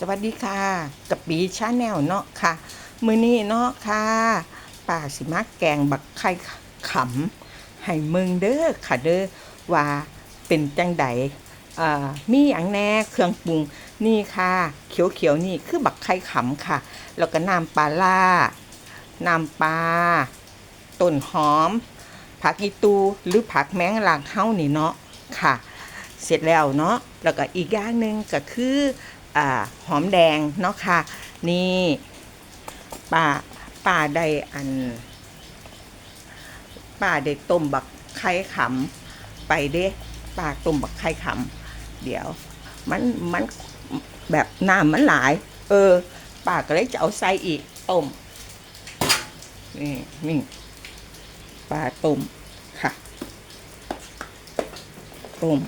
สวัสดีค่ะกับปีชาแนลเนาะค่ะ มือนี้เนาะค่ะป่าสิมาแกงบักไข่ขำให้มืองเด้อค่ะเด้อว่าเป็นจังใดอ่มีอย่างแน่เครื่องปรุงนี่ค่ะ เขียวๆนี่คือบักไข่ขำค่ะ แล้วก็น้ำปลาล่าน้ำปลาต้นหอม ผักอีตูหรือผักแมงลางเฮ้านี่เนาะค่ะ เสร็จแล้วเนาะแล้วก็อีกอย่างหนึ่งก็คือ อหอมแดงเนาะค่ะ นี่ป้าป้าได้อันป้าได้ต้มบักไข่ขำไปเด้ป้าต้มบักไข่ขำเดี๋ยวมันมันแบบน้ำมันหลาย เออป้าก็เลยจะเอาใส่อีกต้มนี่นี่ป้าต้มค่ะต้ม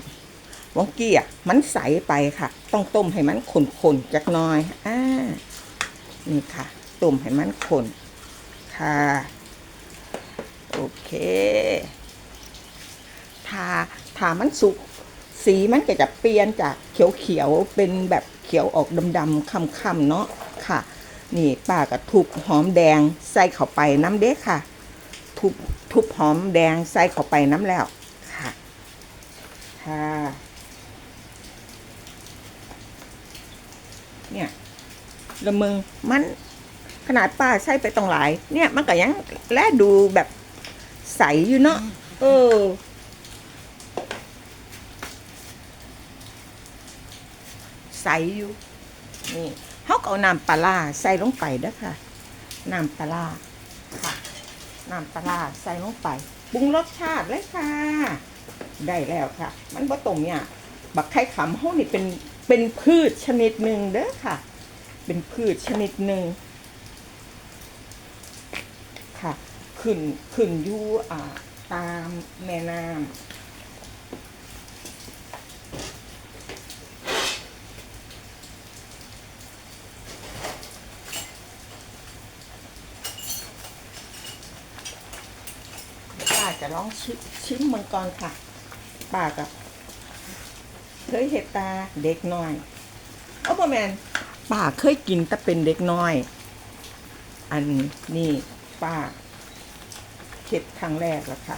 วองกี้อะมันใสไปค่ะ ต้องต้มให้มันขนๆจักน่อยอ่านี่ค่ะต้มให้มันขนค่ะ โอเคถ้าถ้ามันสุกสีมันก็จะเปลี่ยนจากเขียวๆเป็นแบบเขียวออกดำๆค่ำๆเนาะค่ะ นี่ป้าก็ทุบหอมแดงใส่เข้าไปน้ำเด้ค่ะ ทุบทุบหอมแดงใส่เข้าไปน้ำแล้วค่ะค่ะ เนี่ยละมึงมันขนาดป้าใส่ไปตรงหลาย เนี่ยมันก็ยังแลดูแบบใสอยู่เนาะเออใสอยู่นี่เขาก็เอาน้ำปลาร้าใส่ลงไปเด้อค่ะน้ำปลาร้าค่ะน้ำปลาร้าใส่ลงไปปรุงรสชาติเลยค่ะ ได้แล้วค่ะ มันบ่ต้มเนี่ยากบักไข่ขำเฮานี่เป็น เป็นพืชชนิดหนึ่งเด้อค่ะ เป็นพืชชนิดหนึ่งค่ะ ขึ้นขึ้นอยู่อ่าตามแม่น้ำป้าจะลองชิชิมมันก่อนค่ะป้ากับ เคยเห็ดตาเด็กน้อยเอาบ่แมนป้าเคยกินแต่เป็นเด็กน้อย อันนี้ป้าเห็ดครั้งแรกแล้วค่ะ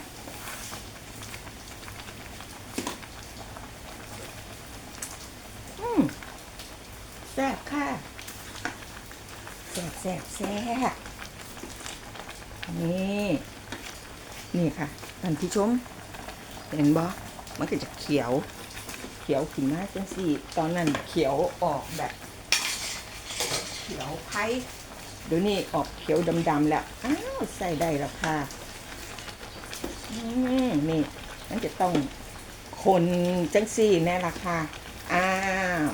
อืมแซ่บค่ะแซ่บแซ่บแซ่บนี่ นี่ค่ะท่านผู้ชม เห็นบ่มันก็จะเขียว ขียวขึ้นมาจังสี่ ตอนนั้นเขียวออกแบบ เขียวไผ่เดี๋ยวนี้ออกเขียวดำๆแล้วอ้าวใส่ได้แล้วค่ะอืมนี่มันจะต้องคนจังสี่แน่ละค่ะอ้าว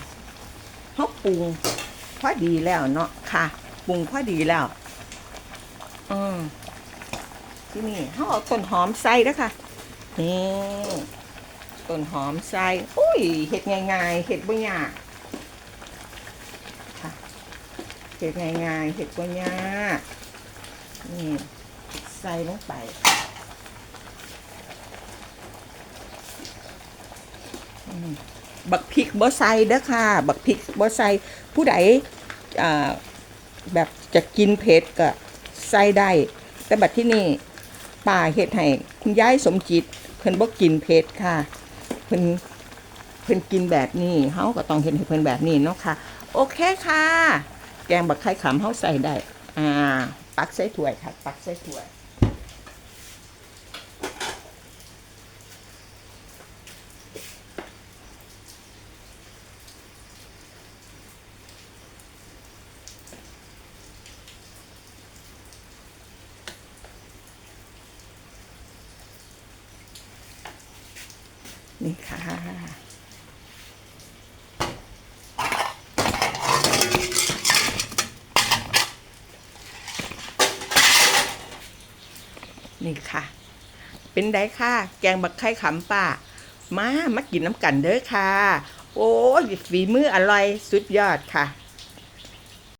เขาปรุงพอดีแล้วเนาะค่ะปรุงพอดีแล้ว อืมที่นี่เขาเอาต้นหอมใส่แล้วค่ะนี่ ต้นหอมใส่อุ้ยเห็ดง่ายๆเห็ดบ่ยากค่ะเห็ดง่ายๆเห็ดบ่ยากนี่ใส่ลงไปบักพริกบ่ใส่เด้อค่ะ บักพริกบ่ใส่ผู้ใดแบบจะกินเผ็ดก็ใส่ได้ แต่บัดที่นี่ป้าเฮ็ดให้คุณยายสมจิตเพิ่นบ่กินเผ็ดค่ะ เพิ่นเพิ่นกินแบบนี้เฮาก็ต้องเห็นให้เพิ่นแบบนี้เนาะค่ะ โอเคค่ะ แกงบักไข่ขำเฮาใส่ได้ อ่าปักใส่ถ้วยค่ะ ปักใส่ถ้วย นี่ค่ะ นี่ค่ะ เป็นไดค่ะ แกงบักไข่ขำป้ามามากินน้ำกันเด้อค่ะ โอ้ยฝีมืออร่อย สุดยอดค่ะ